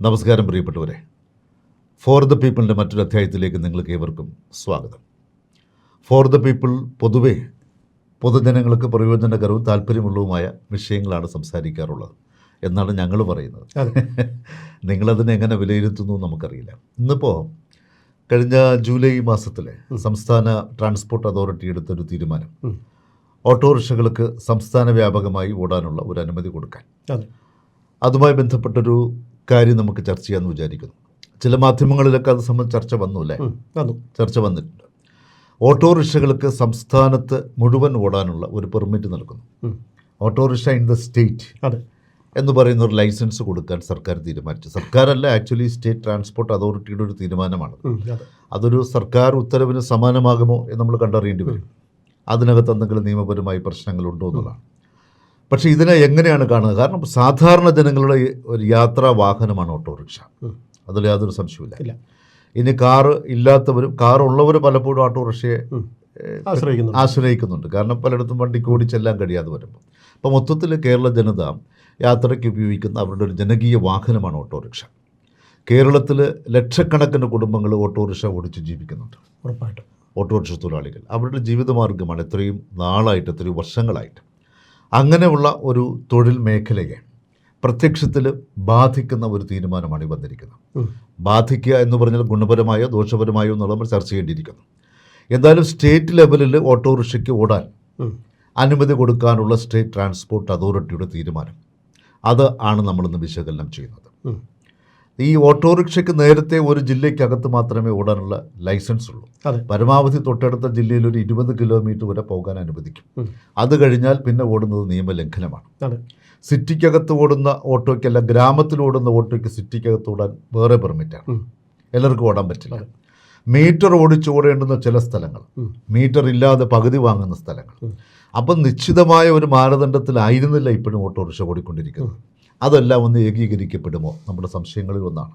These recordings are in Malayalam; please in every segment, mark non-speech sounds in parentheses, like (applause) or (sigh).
നമസ്കാരം പ്രിയപ്പെട്ടവരെ. ഫോർ ദ പീപ്പിളിന്റെ മറ്റൊരു അധ്യായത്തിലേക്ക് നിങ്ങൾക്ക് ഏവർക്കും സ്വാഗതം. ഫോർ ദ പീപ്പിൾ പൊതുവെ പൊതുജനങ്ങൾക്ക് പ്രയോജനകരവും താല്പര്യമുള്ളതുമായ വിഷയങ്ങളാണ് സംസാരിക്കാറുള്ളത് എന്നാണ് ഞങ്ങൾ പറയുന്നത്. (laughs) നിങ്ങളതിനെ എങ്ങനെ വിലയിരുത്തുന്നു നമുക്കറിയില്ല. ഇന്നിപ്പോൾ കഴിഞ്ഞ ജൂലൈ മാസത്തിലെ സംസ്ഥാന ട്രാൻസ്പോർട്ട് അതോറിറ്റി എടുത്തൊരു തീരുമാനം. ഓട്ടോറിക്ഷകൾക്ക് സംസ്ഥാന വ്യാപകമായി ഓടാനുള്ള ഒരു അനുമതി കൊടുക്കാൻ. അതെ. അതുമായി ബന്ധപ്പെട്ടൊരു കാര്യം നമുക്ക് ചർച്ച ചെയ്യാമെന്ന് വിചാരിക്കുന്നു. ചില മാധ്യമങ്ങളിലൊക്കെ അത് സംബന്ധിച്ച് ചർച്ച വന്നു അല്ലേ? വന്നു. ചർച്ച വന്നിട്ടുണ്ട്. ഓട്ടോറിക്ഷകൾക്ക് സംസ്ഥാനത്ത് മുഴുവൻ ഓടാനുള്ള ഒരു പെർമിറ്റ് നൽകുന്നു. ഓട്ടോറിക്ഷ ഇൻ ദ സ്റ്റേറ്റ് അതെ. എന്ന് പറയുന്ന ഒരു ലൈസൻസ് കൊടുക്കാൻ സർക്കാർ തീരുമാനിച്ചു. സർക്കാരല്ല ആക്ച്വലി സ്റ്റേറ്റ് ട്രാൻസ്പോർട്ട് അതോറിറ്റിയുടെ ഒരു തീരുമാനമാണ് അതെ. അതൊരു സർക്കാർ ഉത്തരവിന് സമാനമാകുമോ എന്ന് നമ്മൾ കണ്ടറിയേണ്ടി വരും. അതിനകത്ത് എന്തെങ്കിലും നിയമപരമായി പ്രശ്നങ്ങളുണ്ടോ എന്നുള്ളതാണ്. പക്ഷേ ഇതിനെ എങ്ങനെയാണ് കാണുന്നത്? കാരണം സാധാരണ ജനങ്ങളുടെ ഒരു യാത്രാ വാഹനമാണ് ഓട്ടോറിക്ഷ. അതിൽ യാതൊരു സംശയമില്ല ഇല്ല. ഇനി കാറ് ഇല്ലാത്തവരും കാർ ഉള്ളവർ പലപ്പോഴും ഓട്ടോറിക്ഷയെ ആശ്രയിക്കുന്നുണ്ട്. ആശ്രയിക്കുന്നുണ്ട്. കാരണം പലയിടത്തും കൂടി ഓടിച്ചെല്ലാൻ കഴിയാതെ വരുമ്പോൾ. അപ്പോൾ മൊത്തത്തിൽ കേരള ജനത യാത്രയ്ക്ക് ഉപയോഗിക്കുന്ന അവരുടെ ഒരു ജനകീയ വാഹനമാണ് ഓട്ടോറിക്ഷ. കേരളത്തിൽ ലക്ഷക്കണക്കിന് കുടുംബങ്ങൾ ഓട്ടോറിക്ഷ ഓടിച്ച് ജീവിക്കുന്നുണ്ട്. ഉറപ്പായിട്ടും. ഓട്ടോറിക്ഷ തൊഴിലാളികൾ. അവരുടെ ജീവിതമാർഗമാണ് എത്രയും നാളായിട്ട് എത്രയും വർഷങ്ങളായിട്ട് അങ്ങനെയുള്ള ഒരു തൊഴിൽ മേഖലയെ പ്രത്യക്ഷത്തിൽ ബാധിക്കുന്ന ഒരു തീരുമാനമാണ് ഈ വന്നിരിക്കുന്നത്. ബാധിക്കുക എന്ന് പറഞ്ഞാൽ ഗുണപരമായോ ദോഷപരമായോ എന്നുള്ള നമ്മൾ ചർച്ച ചെയ്യേണ്ടിയിരിക്കുന്നു. എന്തായാലും സ്റ്റേറ്റ് ലെവലിൽ ഓട്ടോറിക്ഷയ്ക്ക് ഓടാൻ അനുമതി കൊടുക്കാനുള്ള സ്റ്റേറ്റ് ട്രാൻസ്പോർട്ട് അതോറിറ്റിയുടെ തീരുമാനം. അത് ആണ് നമ്മളിന്ന് വിശകലനം ചെയ്യുന്നത്. ഈ ഓട്ടോറിക്ഷയ്ക്ക് നേരത്തെ ഒരു ജില്ലയ്ക്കകത്ത് മാത്രമേ ഓടാനുള്ള ലൈസൻസ് ഉള്ളൂ പരമാവധി തൊട്ടടുത്ത ജില്ലയിൽ ഒരു ഇരുപത് കിലോമീറ്റർ വരെ പോകാൻ അനുവദിക്കും. അത് കഴിഞ്ഞാൽ പിന്നെ ഓടുന്നത് നിയമലംഘനമാണ്. സിറ്റിക്കകത്ത് ഓടുന്ന ഓട്ടോയ്ക്കല്ല ഗ്രാമത്തിൽ ഓടുന്ന ഓട്ടോയ്ക്ക് സിറ്റിക്കകത്ത് ഓടാൻ വേറെ പെർമിറ്റാണ്. എല്ലാവർക്കും ഓടാൻ പറ്റില്ല. മീറ്റർ ഓടിച്ച് ഓടേണ്ടുന്ന ചില സ്ഥലങ്ങൾ. മീറ്റർ ഇല്ലാതെ പകുതി വാങ്ങുന്ന സ്ഥലങ്ങൾ. അപ്പം നിശ്ചിതമായ ഒരു മാനദണ്ഡത്തിലായിരുന്നില്ല ഇപ്പോഴും ഓട്ടോറിക്ഷ ഓടിക്കൊണ്ടിരിക്കുന്നത്. അതെല്ലാം ഒന്ന് ഏകീകരിക്കപ്പെടുമോ? നമ്മുടെ സംശയങ്ങളിൽ ഒന്നാണ്.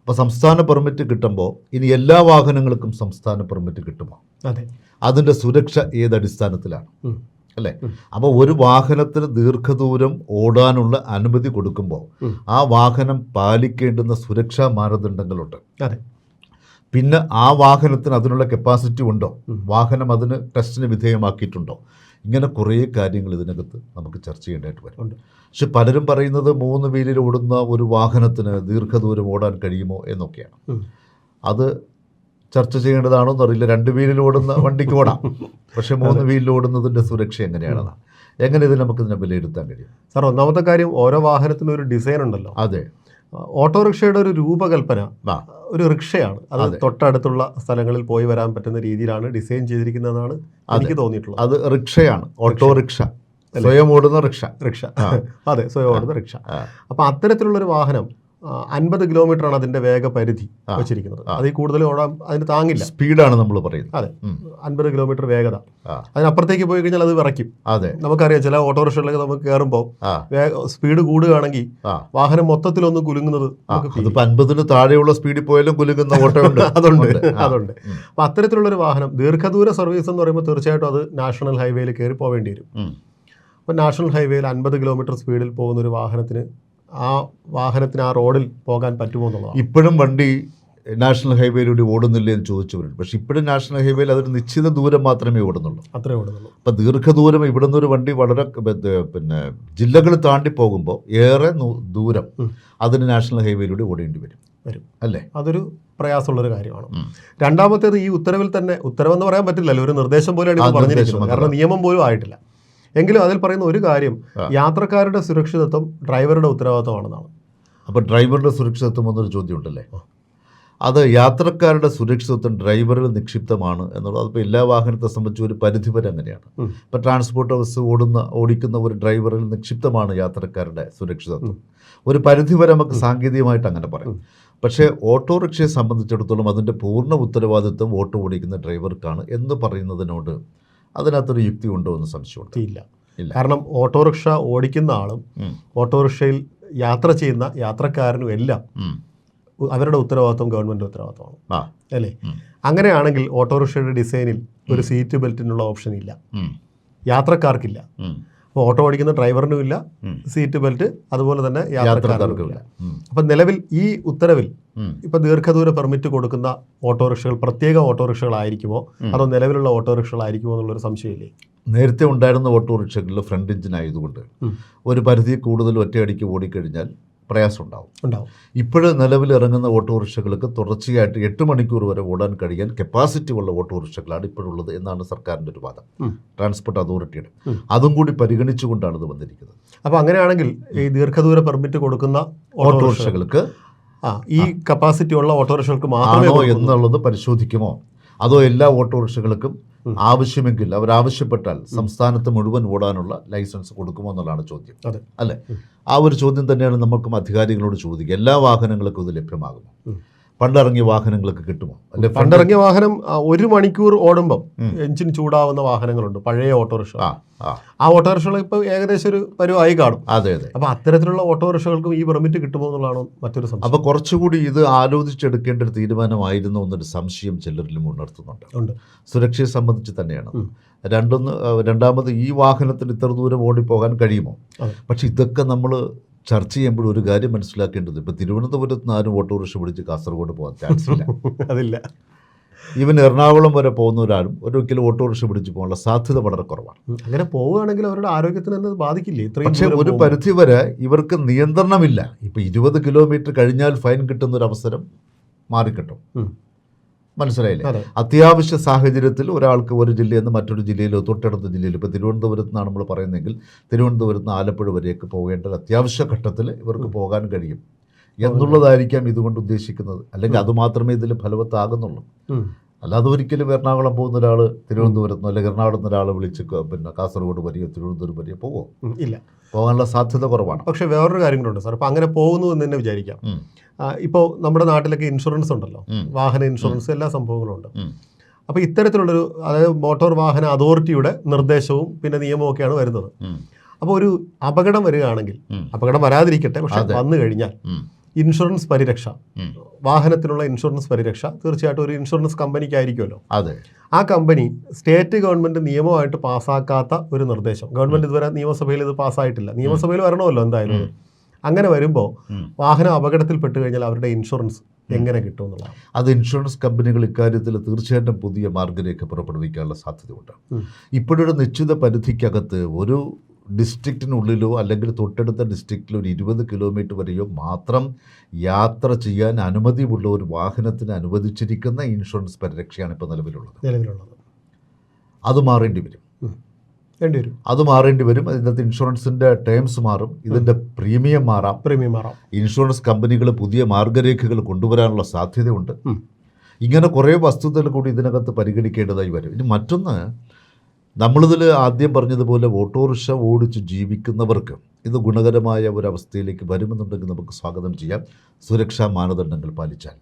അപ്പോൾ സംസ്ഥാന പെർമിറ്റ് കിട്ടുമ്പോൾ ഇനി എല്ലാ വാഹനങ്ങൾക്കും സംസ്ഥാന പെർമിറ്റ് കിട്ടുമോ? അതെ. അതിന്റെ സുരക്ഷ ഏത് അടിസ്ഥാനത്തിലാണ്? ഉം, അല്ലേ? അപ്പോൾ ഒരു വാഹനത്തിന് ദീർഘദൂരം ഓടാനുള്ള അനുമതി കൊടുക്കുമ്പോൾ ആ വാഹനം പാലിക്കേണ്ടുന്ന സുരക്ഷാ മാനദണ്ഡങ്ങളുണ്ട്. അതെ. പിന്നെ ആ വാഹനത്തിന് അതിനുള്ള കപ്പാസിറ്റി ഉണ്ടോ? വാഹനം അതിന് ടെസ്റ്റിന് വിധേയമാക്കിയിട്ടുണ്ടോ? ഇങ്ങനെ കുറേ കാര്യങ്ങൾ ഇതിനകത്ത് നമുക്ക് ചർച്ച ചെയ്യേണ്ടതായിട്ട് വരുന്നുണ്ട് പക്ഷെ പലരും പറയുന്നത് മൂന്ന് വീലിൽ ഓടുന്ന ഒരു വാഹനത്തിന് ദീർഘദൂരം ഓടാൻ കഴിയുമോ എന്നൊക്കെയാണ്. അത് ചർച്ച ചെയ്യേണ്ടതാണോ എന്നറിയില്ല. രണ്ട് വീലിൽ ഓടുന്ന വണ്ടിക്ക് ഓടാം. പക്ഷെ മൂന്ന് വീലിൽ ഓടുന്നതിന്റെ സുരക്ഷ എങ്ങനെയാണെന്നാണ് എങ്ങനെ ഇത് നമുക്ക് ഇതിനെ വിലയിരുത്താൻ കഴിയും? സാർ ഒന്നാമത്തെ കാര്യം ഓരോ വാഹനത്തിനും ഒരു ഡിസൈൻ ഉണ്ടല്ലോ. അതെ. ഓട്ടോറിക്ഷയുടെ ഒരു രൂപകൽപ്പന ഒരു റിക്ഷയാണ്. അത് തൊട്ടടുത്തുള്ള സ്ഥലങ്ങളിൽ പോയി വരാൻ പറ്റുന്ന രീതിയിലാണ് ഡിസൈൻ ചെയ്തിരിക്കുന്നതെന്നാണ് എനിക്ക് തോന്നിയിട്ടുള്ളത്. അത് റിക്ഷയാണ്. ഓട്ടോറിക്ഷ. സ്വയം ഓടുന്ന റിക്ഷ. റിക്ഷ. (laughs) അതെ സ്വയം ഓടുന്ന റിക്ഷ. അപ്പോൾ അത്തരത്തിലുള്ള ഒരു വാഹനം അൻപത് കിലോമീറ്റർ ആണ് അതിന്റെ വേഗ പരിധി വെച്ചിരിക്കുന്നത് അതിൽ കൂടുതൽ ഓടാൻ അതിന് താങ്ങില്ല. സ്പീഡാണ് നമ്മൾ പറയുന്നത്. അതെ. അൻപത് കിലോമീറ്റർ വേഗത. അതിനപ്പുറത്തേക്ക് പോയി കഴിഞ്ഞാൽ അത് വിറയ്ക്കും. അതെ. നമുക്കറിയാം ചില ഓട്ടോറിക്ഷകളിലൊക്കെ നമുക്ക് കയറുമ്പോൾ സ്പീഡ് കൂടുകയാണെങ്കിൽ വാഹനം വാഹനം മൊത്തത്തിലൊന്ന് കുലുങ്ങുന്നത് feel അൻപതിന് താഴെയുള്ള സ്പീഡിൽ പോയാലും കുലുങ്ങുന്ന (laughs) ഓട്ടോ ഉണ്ട്. അതുണ്ട്. അതുണ്ട് അപ്പൊ അത്തരത്തിലുള്ളൊരു വാഹനം ദീർഘദൂര സർവീസ് എന്ന് പറയുമ്പോൾ തീർച്ചയായിട്ടും അത് നാഷണൽ ഹൈവേയിൽ കയറി പോവേണ്ടി വരും. അപ്പൊ അപ്പോൾ നാഷണൽ ഹൈവേയിൽ അൻപത് കിലോമീറ്റർ സ്പീഡിൽ പോകുന്ന ഒരു വാഹനത്തിന് ആ വാഹനത്തിന് ആ റോഡിൽ പോകാൻ പറ്റുമോ എന്നുള്ളതാണ്. ഇപ്പോഴും വണ്ടി നാഷണൽ ഹൈവേയിലൂടെ ഓടുന്നില്ല എന്ന് ചോദിച്ചവരുണ്ട്. പക്ഷെ ഇപ്പോഴും നാഷണൽ ഹൈവേയിൽ അതൊരു നിശ്ചിത ദൂരം മാത്രമേ ഓടുന്നുള്ളൂ. അത്രേ ഓടുന്നുള്ളൂ. അപ്പം ദീർഘദൂരം ഇവിടെ നിന്നൊരു വണ്ടി വളരെ പിന്നെ ജില്ലകൾ താണ്ടി പോകുമ്പോൾ ഏറെ ദൂരം. അതിന് നാഷണൽ ഹൈവേയിലൂടെ ഓടേണ്ടി വരും. വരും. അല്ലേ? അതൊരു പ്രയാസമുള്ളൊരു കാര്യമാണ്. രണ്ടാമത്തേത് ഈ ഉത്തരവിൽ തന്നെ ഉത്തരവെന്ന് പറയാൻ പറ്റില്ലല്ലോ ഒരു നിർദ്ദേശം പോലെയാണ് ഇത് പറഞ്ഞിരിക്കുന്നത്. കാരണം നിയമം പോലും ആയിട്ടില്ല. എങ്കിലും അതിൽ പറയുന്ന ഒരു കാര്യം. യാത്രക്കാരുടെ സുരക്ഷിതത്വം ഡ്രൈവറുടെ ഉത്തരവാദിത്വമാണെന്നാണ് അപ്പോൾ ഡ്രൈവറുടെ സുരക്ഷിതത്വം എന്നൊരു ചോദ്യം ഉണ്ടല്ലേ? അത് യാത്രക്കാരുടെ സുരക്ഷിതത്വം ഡ്രൈവറിൽ നിക്ഷിപ്തമാണ് എന്നുള്ളത് അതിപ്പോൾ എല്ലാ വാഹനത്തെ സംബന്ധിച്ച് ഒരു പരിധിവരെ അങ്ങനെയാണ്. ഇപ്പോൾ ട്രാൻസ്പോർട്ട് ബസ് ഓടുന്ന ഓടിക്കുന്ന ഒരു ഡ്രൈവറിൽ നിക്ഷിപ്തമാണ് യാത്രക്കാരുടെ സുരക്ഷിതത്വം. ഒരു പരിധിവരെ നമുക്ക് സാങ്കേതികമായിട്ട് അങ്ങനെ പറയാം. പക്ഷേ ഓട്ടോറിക്ഷയെ സംബന്ധിച്ചിടത്തോളം അതിന്റെ പൂർണ ഉത്തരവാദിത്വം ഓട്ടോ ഓടിക്കുന്ന ഡ്രൈവർക്കാണ് എന്ന് പറയുന്നതിനോട് അതിനകത്തൊരു യുക്തി ഉണ്ടോ എന്ന് സംശയമുണ്ട്. ഇല്ല. കാരണം ഓട്ടോറിക്ഷ ഓടിക്കുന്ന ആളും ഓട്ടോറിക്ഷയിൽ യാത്ര ചെയ്യുന്ന യാത്രക്കാരനും എല്ലാം അവരുടെ ഉത്തരവാദിത്വം ഗവൺമെന്റ് ഉത്തരവാദിത്വമാണ്. അല്ലേ? അങ്ങനെയാണെങ്കിൽ ഓട്ടോറിക്ഷയുടെ ഡിസൈനിൽ ഒരു സീറ്റ് ബെൽറ്റിനുള്ള ഓപ്ഷൻ ഇല്ല യാത്രക്കാർക്കില്ല. ഓട്ടോ ഓടിക്കുന്ന ഡ്രൈവറിനും ഇല്ല സീറ്റ് ബെൽറ്റ് അതുപോലെ തന്നെ യാത്രക്കാർക്കും ഇല്ല. അപ്പം നിലവിൽ ഈ ഉത്തരവിൽ. ഇപ്പം ദീർഘദൂര പെർമിറ്റ് കൊടുക്കുന്ന ഓട്ടോറിക്ഷകൾ പ്രത്യേക ഓട്ടോറിക്ഷകളായിരിക്കുമോ? അതോ നിലവിലുള്ള ഓട്ടോറിക്ഷകളായിരിക്കുമോ എന്നുള്ളൊരു സംശയമില്ലേ? നേരത്തെ ഉണ്ടായിരുന്ന ഓട്ടോറിക്ഷകളിൽ ഫ്രണ്ട് എഞ്ചിൻ ആയതുകൊണ്ട് ഒരു പരിധി കൂടുതൽ ഒറ്റയടിക്ക് ഓടിക്കഴിഞ്ഞാൽ പ്രയാസം ഉണ്ടാവും. ഉണ്ടാവും ഇപ്പോഴ് നിലവിൽ ഇറങ്ങുന്ന ഓട്ടോറിക്ഷകൾക്ക് തുടർച്ചയായിട്ട് എട്ട് മണിക്കൂർ വരെ ഓടാൻ കഴിയാൻ കപ്പാസിറ്റി ഉള്ള ഓട്ടോറിക്ഷകളാണ് ഇപ്പോഴുള്ളത് എന്നാണ് സർക്കാരിന്റെ ഒരു വാദം. ട്രാൻസ്പോർട്ട് അതോറിറ്റിയുടെ. അതും കൂടി പരിഗണിച്ചുകൊണ്ടാണ് ഇത് വന്നിരിക്കുന്നത്. അപ്പോൾ അങ്ങനെയാണെങ്കിൽ ഈ ദീർഘദൂര പെർമിറ്റ് കൊടുക്കുന്ന ഓട്ടോറിക്ഷകൾക്ക് ആ ഈ കപ്പാസിറ്റി ഉള്ള ഓട്ടോറിക്ഷകൾക്ക് മാത്രമേ എന്നുള്ളത് പരിശോധിക്കുമോ? അതോ എല്ലാ ഓട്ടോറിക്ഷകൾക്കും ആവശ്യമെങ്കിൽ അവർ ആവശ്യപ്പെട്ടാൽ സംസ്ഥാനത്ത് മുഴുവൻ ഓടാനുള്ള ലൈസൻസ് കൊടുക്കുമോ എന്നുള്ളതാണ് ചോദ്യം. അല്ലേ? ആ ഒരു ചോദ്യം തന്നെയാണ് നമുക്കും അധികാരികളോട് ചോദിക്കുക. എല്ലാ വാഹനങ്ങൾക്കും ഇത് ലഭ്യമാകുമോ. പണ്ടിറങ്ങിയ വാഹനങ്ങൾക്ക് കിട്ടുമോ? അല്ലെ പണ്ടിറങ്ങിയ വാഹനം ഒരു മണിക്കൂർ ഓടുമ്പം. എഞ്ചിൻ ചൂടാവുന്ന വാഹനങ്ങളുണ്ട് പഴയ ഓട്ടോറിക്ഷ ആ ഓട്ടോറിക്ഷകൾ ഇപ്പോൾ ഏകദേശം ഒരു പരുവായി കാണും. അതെ അതെ. അപ്പോൾ അത്തരത്തിലുള്ള ഓട്ടോറിക്ഷകൾക്കും ഈ പെർമിറ്റ് കിട്ടുമോ എന്നുള്ളതാണ് മറ്റൊരു സംശയം. അപ്പോൾ കുറച്ചുകൂടി ഇത് ആലോചിച്ചെടുക്കേണ്ട ഒരു തീരുമാനമായിരുന്നു എന്നൊരു സംശയം ചിലരിലും ഉണർത്തുന്നുണ്ട്. ഉണ്ട്. സുരക്ഷയെ സംബന്ധിച്ച് തന്നെയാണ്. രണ്ടൊന്ന് രണ്ടാമത് ഈ വാഹനത്തിന് ഇത്ര ദൂരം ഓടിപ്പോകാൻ കഴിയുമോ? പക്ഷെ ഇതൊക്കെ നമ്മൾ ചർച്ച ചെയ്യുമ്പോൾ ഒരു കാര്യം മനസ്സിലാക്കേണ്ടത് ഇപ്പോൾ തിരുവനന്തപുരത്ത് നിന്ന് ആരും ഓട്ടോറിക്ഷ പിടിച്ച് കാസർഗോഡ് പോകാൻ ചാൻസ് ഇല്ല. (laughs) അതില്ല. ഈവൻ എറണാകുളം വരെ പോകുന്ന ഒരാളും കിലോ ഓട്ടോറിക്ഷ പിടിച്ച് പോകാനുള്ള സാധ്യത വളരെ കുറവാണ്. അങ്ങനെ പോവുകയാണെങ്കിൽ അവരുടെ ആരോഗ്യത്തിന് തന്നെ ബാധിക്കില്ലേ? ഇത്രയും പക്ഷേ ഒരു പരിധി വരെ ഇവർക്ക് നിയന്ത്രണമില്ല. ഇപ്പം ഇരുപത് കിലോമീറ്റർ കഴിഞ്ഞാൽ ഫൈൻ കിട്ടുന്ന ഒരു അവസരം മാറിക്കിട്ടും. മനസ്സിലായില്ലേ? അതെ. അത്യാവശ്യ സാഹചര്യത്തിൽ ഒരാൾക്ക് ഒരു ജില്ലയിൽ നിന്ന് മറ്റൊരു ജില്ലയിലോ തൊട്ടടുത്ത ജില്ലയിൽ ഇപ്പോൾ തിരുവനന്തപുരത്ത് നിന്നാണ് നമ്മൾ പറയുന്നതെങ്കിൽ തിരുവനന്തപുരത്ത് നിന്ന് ആലപ്പുഴ വരെയൊക്കെ പോകേണ്ട ഒരു അത്യാവശ്യ ഘട്ടത്തിൽ ഇവർക്ക് പോകാൻ കഴിയും. എന്നുള്ളതായിരിക്കാം ഇതുകൊണ്ട് ഉദ്ദേശിക്കുന്നത്. അല്ലെങ്കിൽ അത് മാത്രമേ ഇതിൽ ഫലവത്താകുന്നുള്ളൂ. അല്ലാതെ ഒരിക്കലും എറണാകുളം പോകുന്ന ഒരാൾ തിരുവനന്തപുരത്ത് നിന്ന് അല്ലെങ്കിൽ എറണാകുളത്ത് നിന്ന് ഒരാൾ വിളിച്ച് പിന്നെ കാസർഗോഡ് വരികയോ തിരുവനന്തപുരം വരികയോ പോകുമോ ഇല്ല. പോകാനുള്ള സാധ്യത കുറവാണ്. പക്ഷേ വേറൊരു കാര്യം കൂടെ ഉണ്ട് സാർ. അപ്പോൾ അങ്ങനെ പോകുന്നു എന്ന് തന്നെ വിചാരിക്കാം. ഇപ്പോൾ നമ്മുടെ നാട്ടിലൊക്കെ ഇൻഷുറൻസ് ഉണ്ടല്ലോ. വാഹന ഇൻഷുറൻസ് എല്ലാ സംഭവങ്ങളും ഉണ്ട്. അപ്പോൾ ഇത്തരത്തിലുള്ളൊരു അതായത് മോട്ടോർ വാഹന അതോറിറ്റിയുടെ നിർദ്ദേശവും പിന്നെ നിയമവും ഒക്കെയാണ് വരുന്നത്. അപ്പോൾ ഒരു അപകടം വരികയാണെങ്കിൽ അപകടം വരാതിരിക്കട്ടെ. പക്ഷെ വന്നു കഴിഞ്ഞാൽ. ഇൻഷുറൻസ് പരിരക്ഷ. വാഹനത്തിനുള്ള ഇൻഷുറൻസ് പരിരക്ഷ. തീർച്ചയായിട്ടും ഒരു ഇൻഷുറൻസ് കമ്പനിക്കായിരിക്കുമല്ലോ. അതെ. ആ കമ്പനി സ്റ്റേറ്റ് ഗവൺമെന്റ് നിയമമായിട്ട് പാസ്സാക്കാത്ത ഒരു നിർദ്ദേശം. ഗവൺമെന്റ് ഇതുവരെ നിയമസഭയിൽ ഇത് പാസ്സായിട്ടില്ല. നിയമസഭയിൽ വരണമല്ലോ എന്തായാലും. അങ്ങനെ വരുമ്പോൾ. വാഹനം അപകടത്തിൽപ്പെട്ട് കഴിഞ്ഞാൽ അവരുടെ ഇൻഷുറൻസ് എങ്ങനെ കിട്ടും എന്നുള്ളതാണ്. അത് ഇൻഷുറൻസ് കമ്പനികൾ ഇക്കാര്യത്തിൽ തീർച്ചയായിട്ടും പുതിയ മാർഗരേഖ പുറപ്പെടുവിക്കാനുള്ള സാധ്യതയുണ്ട്. ഇപ്പോഴൊരു നിശ്ചിത പരിധിക്കകത്ത് ഒരു ഡിസ്ട്രിക്റ്റിനുള്ളിലോ അല്ലെങ്കിൽ തൊട്ടടുത്ത ഡിസ്ട്രിക്റ്റിലോ ഒരു ഇരുപത് കിലോമീറ്റർ വരെയോ മാത്രം യാത്ര ചെയ്യാൻ അനുമതിയുള്ള ഒരു വാഹനത്തിന് അനുവദിച്ചിരിക്കുന്ന ഇൻഷുറൻസ് പരിരക്ഷയാണ് ഇപ്പോൾ നിലവിലുള്ളത്. നിലവിലുള്ളത്. അത് മാറേണ്ടി വരും. വരും. അത് മാറേണ്ടി വരും. അതിനകത്ത് ഇൻഷുറൻസിന്റെ ടേംസ് മാറും. ഇതിന്റെ പ്രീമിയം മാറാം. പ്രീമിയം മാറാം. ഇൻഷുറൻസ് കമ്പനികൾ പുതിയ മാർഗരേഖകൾ കൊണ്ടുവരാനുള്ള സാധ്യതയുണ്ട്. ഇങ്ങനെ കുറേ വസ്തുതകൾ കൂടി ഇതിനകത്ത് പരിഗണിക്കേണ്ടതായി വരും. ഇനി മറ്റൊന്ന് നമ്മളിതിൽ ആദ്യം പറഞ്ഞതുപോലെ ഓട്ടോറിക്ഷ ഓടിച്ച് ജീവിക്കുന്നവർക്ക് ഇത് ഗുണകരമായ ഒരവസ്ഥയിലേക്ക് വരുമെന്നുണ്ടെങ്കിൽ നമുക്ക് സ്വാഗതം ചെയ്യാം. സുരക്ഷാ മാനദണ്ഡങ്ങൾ പാലിച്ചാൽ.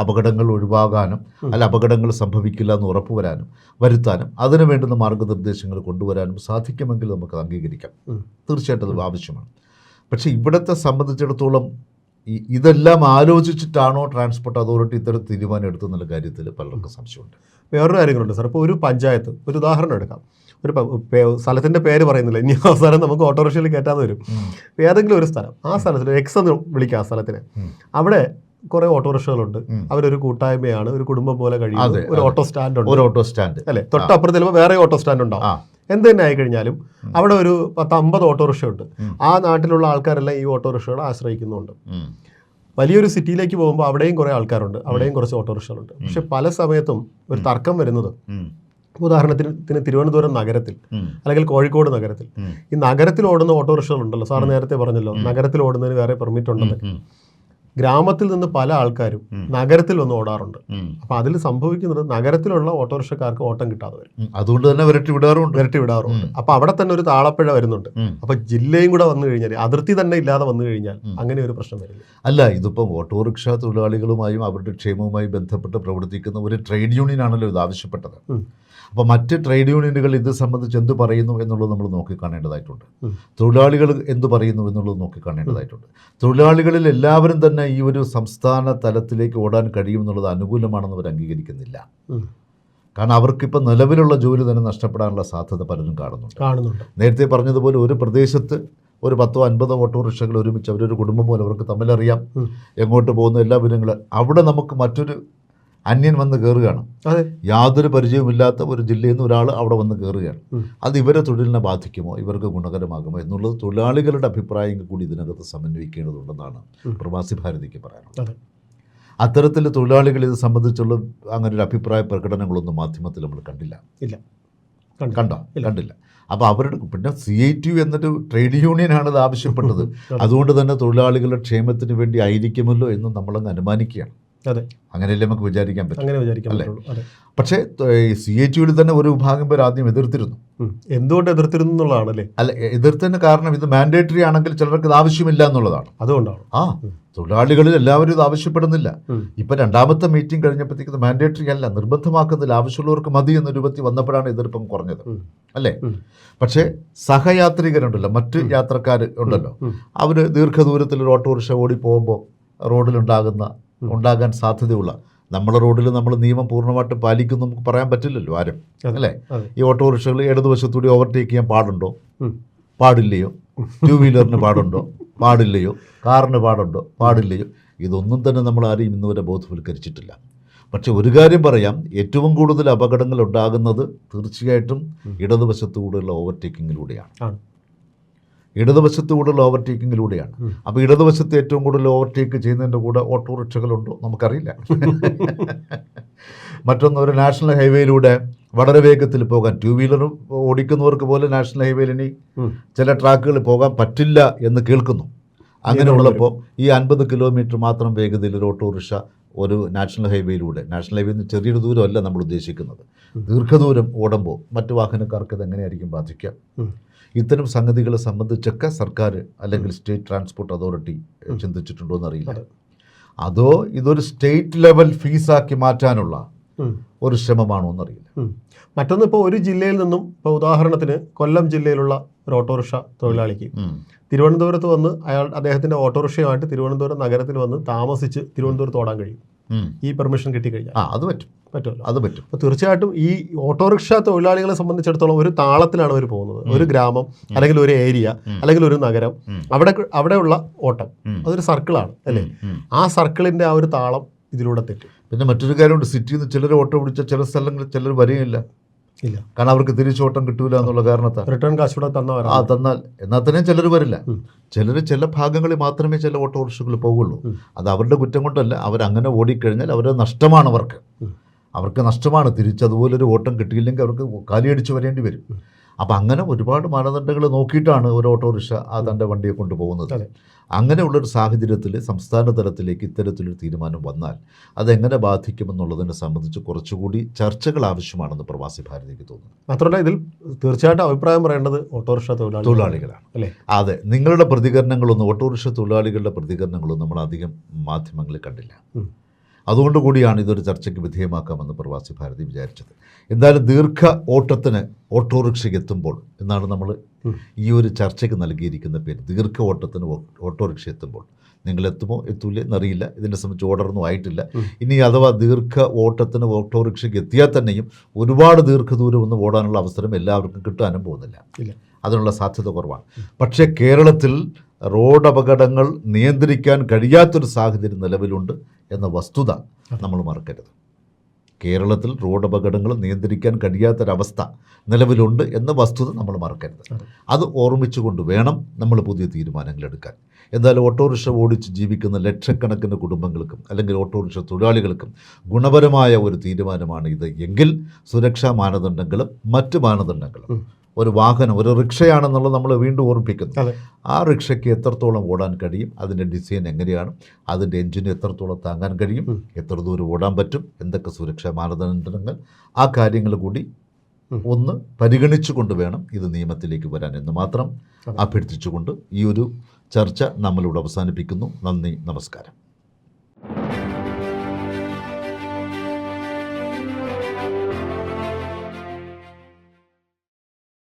അപകടങ്ങൾ ഒഴിവാകാനും അല്ല അപകടങ്ങൾ സംഭവിക്കില്ല എന്ന് ഉറപ്പുവരാനും വരുത്താനും അതിനു വേണ്ടുന്ന മാർഗനിർദ്ദേശങ്ങൾ കൊണ്ടുവരാനും സാധിക്കുമെങ്കിൽ നമുക്ക് അംഗീകരിക്കാം. തീർച്ചയായിട്ടും അത് ആവശ്യമാണ്. പക്ഷേ ഇവിടത്തെ സംബന്ധിച്ചിടത്തോളം ഇതെല്ലാം ആലോചിച്ചിട്ടാണോ ട്രാൻസ്പോർട്ട് അതോറിറ്റി ഇത്തരം തീരുമാനം എടുത്തെന്നുള്ള കാര്യത്തിൽ പലർക്കും സംശയമുണ്ട്. വേറൊരു കാര്യങ്ങളുണ്ട് സാർ. ഇപ്പോൾ ഒരു പഞ്ചായത്ത് ഒരു ഉദാഹരണം എടുക്കാം. ഒരു സ്ഥലത്തിന്റെ സ്ഥലത്തിന്റെ പേര് പറയുന്നില്ല. ഇനി അവസാനം നമുക്ക് ഓട്ടോറിക്ഷയിൽ കയറ്റാതെ വരും. ഏതെങ്കിലും ഒരു സ്ഥലം ആ സ്ഥലത്തിൽ എക്സ് എന്ന് വിളിക്കാം ആ സ്ഥലത്തിന്. അവിടെ കുറെ ഓട്ടോറിക്ഷകളുണ്ട്. അവരൊരു കൂട്ടായ്മയാണ് ഒരു കുടുംബം പോലെ കഴിയുന്നത് ഒരു ഓട്ടോ സ്റ്റാൻഡ് ഉണ്ട്. ഒരു ഓട്ടോ സ്റ്റാൻഡ്. അല്ലെ? തൊട്ടപ്പുറത്ത് ചിലപ്പോൾ വേറെ ഓട്ടോ സ്റ്റാൻഡ് ഉണ്ടാവും. എന്ത് തന്നെ ആയിക്കഴിഞ്ഞാലും അവിടെ ഒരു പത്ത് അമ്പത് ഓട്ടോറിക്ഷ ഉണ്ട് ആ നാട്ടിലുള്ള ആൾക്കാരെല്ലാം ഈ ഓട്ടോറിക്ഷകളെ ആശ്രയിക്കുന്നുണ്ട്. വലിയൊരു സിറ്റിയിലേക്ക് പോകുമ്പോൾ അവിടെയും കുറേ ആൾക്കാരുണ്ട് അവിടെയും കുറച്ച് ഓട്ടോറിക്ഷകളുണ്ട്. പക്ഷെ പല സമയത്തും ഒരു തർക്കം വരുന്നത് ഉദാഹരണത്തിന് തിരുവനന്തപുരം നഗരത്തിൽ അല്ലെങ്കിൽ കോഴിക്കോട് നഗരത്തിൽ ഈ നഗരത്തിൽ ഓടുന്ന ഓട്ടോറിക്ഷകൾ ഉണ്ടല്ലോ സാർ നേരത്തെ പറഞ്ഞല്ലോ നഗരത്തിൽ ഓടുന്നതിന് വേറെ പെർമിറ്റ് ഉണ്ടെന്ന്. ഗ്രാമത്തിൽ നിന്ന് പല ആൾക്കാരും നഗരത്തിൽ വന്ന് ഓടാറുണ്ട്. അപ്പൊ അതിൽ സംഭവിക്കുന്നത് നഗരത്തിലുള്ള ഓട്ടോറിക്ഷക്കാർക്ക് ഓട്ടം കിട്ടാതെ വരും. അതുകൊണ്ട് തന്നെ വിരട്ടി വിടാറുണ്ട്. വിരട്ടി വിടാറുണ്ട്. അപ്പൊ അവിടെ തന്നെ ഒരു താളപ്പിഴ വരുന്നുണ്ട്. അപ്പൊ ജില്ലയും കൂടെ വന്നു കഴിഞ്ഞാൽ അതിർത്തി തന്നെ ഇല്ലാതെ വന്നു കഴിഞ്ഞാൽ അങ്ങനെ ഒരു പ്രശ്നം വരില്ല. അല്ല ഇതിപ്പം ഓട്ടോറിക്ഷ തൊഴിലാളികളുമായും അവരുടെ ക്ഷേമവുമായി ബന്ധപ്പെട്ട് പ്രവർത്തിക്കുന്ന ഒരു ട്രേഡ് യൂണിയൻ ആണല്ലോ ഇത് ആവശ്യപ്പെട്ടത്. അപ്പോൾ മറ്റ് ട്രേഡ് യൂണിയനുകൾ ഇത് സംബന്ധിച്ച് എന്ത് പറയുന്നു എന്നുള്ളത് നമ്മൾ നോക്കിക്കാണേണ്ടതായിട്ടുണ്ട്. തൊഴിലാളികൾ എന്ത് പറയുന്നു എന്നുള്ളത് നോക്കിക്കാണേണ്ടതായിട്ടുണ്ട്. തൊഴിലാളികളിൽ എല്ലാവരും തന്നെ ഈ ഒരു സംസ്ഥാന തലത്തിലേക്ക് ഓടാൻ കഴിയും എന്നുള്ളത് അനുകൂലമാണെന്ന് അവർ അംഗീകരിക്കുന്നില്ല. കാരണം അവർക്കിപ്പോൾ നിലവിലുള്ള ജോലി തന്നെ നഷ്ടപ്പെടാനുള്ള സാധ്യത പലരും കാണുന്നുണ്ട്. കാണുന്നുണ്ട്. നേരത്തെ പറഞ്ഞതുപോലെ ഒരു പ്രദേശത്ത് ഒരു പത്തോ അൻപതോ ഓട്ടോറിക്ഷകൾ ഒരുമിച്ച് അവരൊരു കുടുംബം പോലെ അവർക്ക് തമ്മിലറിയാം. എങ്ങോട്ട് പോകുന്ന എല്ലാ വിവരങ്ങളും. അവിടെ നമുക്ക് മറ്റൊരു അന്യൻ വന്ന് കയറുകയാണ് യാതൊരു പരിചയവുമില്ലാത്ത ഒരു ജില്ലയിൽ നിന്ന് ഒരാൾ അവിടെ വന്ന് കയറുകയാണ് അത് ഇവരെ തൊഴിലിനെ ബാധിക്കുമോ? ഇവർക്ക് ഗുണകരമാകുമോ? എന്നുള്ളത് തൊഴിലാളികളുടെ അഭിപ്രായങ്ങൾ കൂടി ഇതിനകത്ത് സമന്വയിക്കേണ്ടതുണ്ടെന്നാണ് പ്രവാസി ഭാരതിക്ക് പറയാനുള്ളത്. അതെ. അത്തരത്തിൽ തൊഴിലാളികൾ ഇത് സംബന്ധിച്ചുള്ള അങ്ങനെ ഒരു അഭിപ്രായ പ്രകടനങ്ങളൊന്നും മാധ്യമത്തിൽ നമ്മൾ കണ്ടില്ല. ഇല്ല. കണ്ടോ. കണ്ടില്ല. അപ്പോൾ അവരുടെ പിന്നെ സി ഐ ടി എന്നൊരു ട്രേഡ് യൂണിയനാണ് ഇത് ആവശ്യപ്പെട്ടത്. അതെ. അതുകൊണ്ട് തന്നെ തൊഴിലാളികളുടെ ക്ഷേമത്തിന് വേണ്ടി ആയിരിക്കുമല്ലോ എന്ന് നമ്മളങ്ങ് അനുമാനിക്കുകയാണ്. അതെ. അങ്ങനെയല്ലേ നമുക്ക് വിചാരിക്കാൻ പറ്റും. അങ്ങനെ വിചാരിക്കാൻ അല്ലേ? പക്ഷേ സി എച്ച് യുവിൽ തന്നെ ഒരു വിഭാഗം പേർ ആദ്യം എതിർത്തിരുന്നു. എന്തുകൊണ്ട് എതിർത്തിരുന്നു എന്നുള്ളതാണല്ലേ? അല്ല എ- എതിർത്തതിന് കാരണം ഇത് മാൻഡേറ്ററി ആണെങ്കിൽ ചിലർക്ക് ഇത് ആവശ്യമില്ല എന്നുള്ളതാണ്. അതുകൊണ്ടാണ്. ആ തൊഴിലാളികളിൽ എല്ലാവരും ഇത് ആവശ്യപ്പെടുന്നില്ല. ഇപ്പൊ രണ്ടാമത്തെ മീറ്റിംഗ് കഴിഞ്ഞപ്പോഴത്തേക്ക് ഇത് മാൻഡേറ്ററി അല്ല നിർബന്ധമാക്കുന്നില്ല ആവശ്യമുള്ളവർക്ക് മതി എന്ന രൂപത്തിൽ വന്നപ്പോഴാണ് എതിർപ്പം കുറഞ്ഞത്. അല്ലേ? പക്ഷെ സഹയാത്രികരുണ്ടല്ലോ മറ്റ് യാത്രക്കാർ ഉണ്ടല്ലോ. അവർ അവർ ദീർഘദൂരത്തിൽ ഒരു ഓട്ടോറിക്ഷ ഓടി പോകുമ്പോൾ റോഡിലുണ്ടാകുന്ന ഉണ്ടാകാൻ സാധ്യതയുള്ള. നമ്മുടെ റോഡിൽ നമ്മൾ നിയമം പൂർണമായിട്ട് പാലിക്കും നമുക്ക് പറയാൻ പറ്റില്ലല്ലോ ആരും അല്ലേ? ഈ ഓട്ടോറിക്ഷകൾ ഇടതുവശത്തൂടി ഓവർടേക്ക് ചെയ്യാൻ പാടുണ്ടോ. പാടില്ലയോ? ടു വീലറിന് പാടുണ്ടോ? പാടില്ലയോ? കാറിന് പാടുണ്ടോ? പാടില്ലയോ? ഇതൊന്നും തന്നെ നമ്മൾ ആരെയും ഇന്നുവരെ ബോധവൽക്കരിച്ചിട്ടില്ല. പക്ഷെ ഒരു കാര്യം പറയാം ഏറ്റവും കൂടുതൽ അപകടങ്ങൾ ഉണ്ടാകുന്നത് തീർച്ചയായിട്ടും ഇടതുവശത്തുകൂടെയുള്ള ഓവർടേക്കിങ്ങിലൂടെയാണ് ഇടതുവശത്തുകൂടെയുള്ള ഓവർടേക്കിങ്ങിലൂടെയാണ്. അപ്പോൾ ഇടതുവശത്ത് ഏറ്റവും കൂടുതൽ ഓവർടേക്ക് ചെയ്യുന്നതിന്റെ കൂടെ ഓട്ടോറിക്ഷകളുണ്ടോ? നമുക്കറിയില്ല. (laughs) മറ്റൊന്ന് ഒരു നാഷണൽ ഹൈവേയിലൂടെ വളരെ വേഗത്തിൽ പോകാൻ ടു വീലർ ഓടിക്കുന്നവർക്ക് പോലെ നാഷണൽ ഹൈവേയിൽ ഇനി ചില ട്രാക്കുകൾ പോകാൻ പറ്റില്ല എന്ന് കേൾക്കുന്നു. അങ്ങനെയുള്ളപ്പോൾ ഈ അൻപത് കിലോമീറ്റർ മാത്രം വേഗതയിൽ ഒരു ഓട്ടോറിക്ഷ ഒരു നാഷണൽ ഹൈവേയിലൂടെ. നാഷണൽ ഹൈവേയിൽ നിന്ന് ചെറിയൊരു ദൂരമല്ല നമ്മൾ ഉദ്ദേശിക്കുന്നത്. ദീർഘദൂരം ഓടുമ്പോൾ മറ്റു വാഹനക്കാർക്ക് ഇത് എങ്ങനെയായിരിക്കും ബാധിക്കുക. ഇത്തരം സംഗതികളെ സംബന്ധിച്ചൊക്കെ സർക്കാർ അല്ലെങ്കിൽ സ്റ്റേറ്റ് ട്രാൻസ്പോർട്ട് അതോറിറ്റി ചിന്തിച്ചിട്ടുണ്ടോ എന്നറിയില്ല. അതോ ഇതൊരു സ്റ്റേറ്റ് ലെവൽ ഫീസാക്കി മാറ്റാനുള്ള. ഒരു ശ്രമമാണോ എന്നറിയില്ല. മറ്റൊന്ന് ഇപ്പോൾ ഒരു ജില്ലയിൽ നിന്നും ഇപ്പോൾ ഉദാഹരണത്തിന് കൊല്ലം ജില്ലയിലുള്ള ഒരു ഓട്ടോറിക്ഷ തൊഴിലാളിക്ക്. തിരുവനന്തപുരത്ത് വന്ന് അയാൾ അദ്ദേഹത്തിന്റെ ഓട്ടോറിക്ഷയുമായിട്ട് തിരുവനന്തപുരം നഗരത്തിൽ വന്ന് താമസിച്ച് തിരുവനന്തപുരത്ത് ഓടാൻ കഴിയും. ഈ പെർമിഷൻ കിട്ടിക്കഴിഞ്ഞാൽ. ആ അത് പറ്റും. പറ്റുമല്ലോ. അത് പറ്റും. അപ്പോൾ തീർച്ചയായിട്ടും ഈ ഓട്ടോറിക്ഷ തൊഴിലാളികളെ സംബന്ധിച്ചിടത്തോളം ഒരു താളത്തിലാണ് അവർ പോകുന്നത്. ഒരു ഗ്രാമം അല്ലെങ്കിൽ ഒരു ഏരിയ അല്ലെങ്കിൽ ഒരു നഗരം അവിടെ അവിടെയുള്ള ഓട്ടം. അതൊരു സർക്കിളാണ് അല്ലേ? ആ സർക്കിളിന്റെ ആ ഒരു താളം ഇതിലൂടെ തെറ്റും. പിന്നെ മറ്റൊരു കാര്യമുണ്ട് സിറ്റിയിൽ നിന്ന് ചിലർ ഓട്ടോ പിടിച്ച ചില സ്ഥലങ്ങളിൽ ചിലർ വരികയില്ല. ഇല്ല. കാരണം അവർക്ക് തിരിച്ചോട്ടം കിട്ടൂല എന്നുള്ള കാരണത്താൽ റിട്ടേൺ കാശ് കൂടെ ആ തന്നാൽ. എന്നാൽ തന്നെ ചിലർ വരില്ല. ചിലർ ചില ഭാഗങ്ങളിൽ മാത്രമേ ചില ഓട്ടോറിക്ഷകൾ പോകുള്ളൂ അത് അവരുടെ കുറ്റം കൊണ്ടല്ല അവരങ്ങനെ ഓടിക്കഴിഞ്ഞാൽ അവരുടെ നഷ്ടമാണ് അവർക്ക്. അവർക്ക് നഷ്ടമാണ്. തിരിച്ചതുപോലൊരു ഓട്ടം കിട്ടിയില്ലെങ്കിൽ അവർക്ക് കാലിയടിച്ച് വരേണ്ടി വരും. അപ്പം അങ്ങനെ ഒരുപാട് മാനദണ്ഡങ്ങൾ നോക്കിയിട്ടാണ് ഒരു ഓട്ടോറിക്ഷ ആ തന്റെ വണ്ടിയെ കൊണ്ടുപോകുന്നത്. അങ്ങനെയുള്ളൊരു സാഹചര്യത്തിൽ സംസ്ഥാന തലത്തിലേക്ക് ഇത്തരത്തിലൊരു തീരുമാനം വന്നാൽ അതെങ്ങനെ ബാധിക്കുമെന്നുള്ളതിനെ സംബന്ധിച്ച് കുറച്ചുകൂടി ചർച്ചകൾ ആവശ്യമാണെന്ന് പ്രവാസി ഭാരതിക്ക് തോന്നുന്നു. മാത്രമല്ല ഇതിൽ തീർച്ചയായിട്ടും അഭിപ്രായം പറയേണ്ടത് ഓട്ടോറിക്ഷ തൊഴിലാളി തൊഴിലാളികളാണ്. അല്ലേ? അതെ നിങ്ങളുടെ പ്രതികരണങ്ങളൊന്നും ഓട്ടോറിക്ഷ തൊഴിലാളികളുടെ പ്രതികരണങ്ങളൊന്നും നമ്മൾ അധികം മാധ്യമങ്ങളിൽ കണ്ടില്ല. അതുകൊണ്ട് കൂടിയാണ് ഇതൊരു ചർച്ചയ്ക്ക് വിധേയമാക്കാമെന്ന് പ്രവാസി ഭാരതി വിചാരിച്ചത്. എന്തായാലും ദീർഘ ഓട്ടത്തിന് ഓട്ടോറിക്ഷയ്ക്ക് എത്തുമ്പോൾ എന്നാണ് നമ്മൾ ഈ ഒരു ചർച്ചയ്ക്ക് നൽകിയിരിക്കുന്ന പേര്. ദീർഘ ഓട്ടത്തിന് ഓട്ടോറിക്ഷ എത്തുമ്പോൾ നിങ്ങൾ എത്തുമോ എത്തൂലേ എന്നറിയില്ല. ഇതിനെ സംബന്ധിച്ച് ഓർഡറൊന്നും ആയിട്ടില്ല. ഇനി അഥവാ ദീർഘ ഓട്ടത്തിന് ഓട്ടോറിക്ഷയ്ക്ക് എത്തിയാൽ തന്നെയും ഒരുപാട് ദീർഘദൂരം ഒന്ന് ഓടാനുള്ള അവസരം എല്ലാവർക്കും കിട്ടാനും പോകുന്നില്ല. അതിനുള്ള സാധ്യത കുറവാണ്. പക്ഷേ കേരളത്തിൽ റോഡ് അപകടങ്ങൾ നിയന്ത്രിക്കാൻ കഴിയാത്തൊരു സാഹചര്യം നിലവിലുണ്ട് എന്ന വസ്തുത നമ്മൾ മറക്കരുത് കേരളത്തിൽ റോഡ് അപകടങ്ങൾ നിയന്ത്രിക്കാൻ കഴിയാത്തൊരവസ്ഥ നിലവിലുണ്ട് എന്ന വസ്തുത നമ്മൾ മറക്കരുത് അതെ. ഓർമ്മിച്ചുകൊണ്ട് വേണം നമ്മൾ പുതിയ തീരുമാനങ്ങൾ എടുക്കാൻ എന്തായാലും ഓട്ടോറിക്ഷ ഓടിച്ച് ജീവിക്കുന്ന ലക്ഷക്കണക്കിന് കുടുംബങ്ങൾക്കും അല്ലെങ്കിൽ ഓട്ടോറിക്ഷ തൊഴിലാളികൾക്കും ഗുണപരമായ ഒരു തീരുമാനമാണ് ഇത് എങ്കിൽ സുരക്ഷാ മാനദണ്ഡങ്ങളും മറ്റ് മാനദണ്ഡങ്ങളും. ഒരു വാഹനം ഒരു റിക്ഷയാണെന്നുള്ളത് നമ്മൾ വീണ്ടും ഓർമ്മിപ്പിക്കുന്നു. ആ റിക്ഷയ്ക്ക് എത്രത്തോളം ഓടാൻ കഴിയും അതിന്റെ ഡിസൈൻ എങ്ങനെയാണ് അതിന്റെ എഞ്ചിന് എത്രത്തോളം താങ്ങാൻ കഴിയും എത്ര ദൂരം ഓടാൻ പറ്റും എന്തൊക്കെ സുരക്ഷാ മാനദണ്ഡങ്ങൾ ആ കാര്യങ്ങൾ കൂടി ഒന്ന് പരിഗണിച്ചുകൊണ്ട് വേണം ഇത് നിയമത്തിലേക്ക് വരാൻ. എന്ന് മാത്രം. അഭ്യർത്ഥിച്ചുകൊണ്ട് ഈ ഒരു ചർച്ച നമ്മളിവിടെ അവസാനിപ്പിക്കുന്നു. നന്ദി നമസ്കാരം.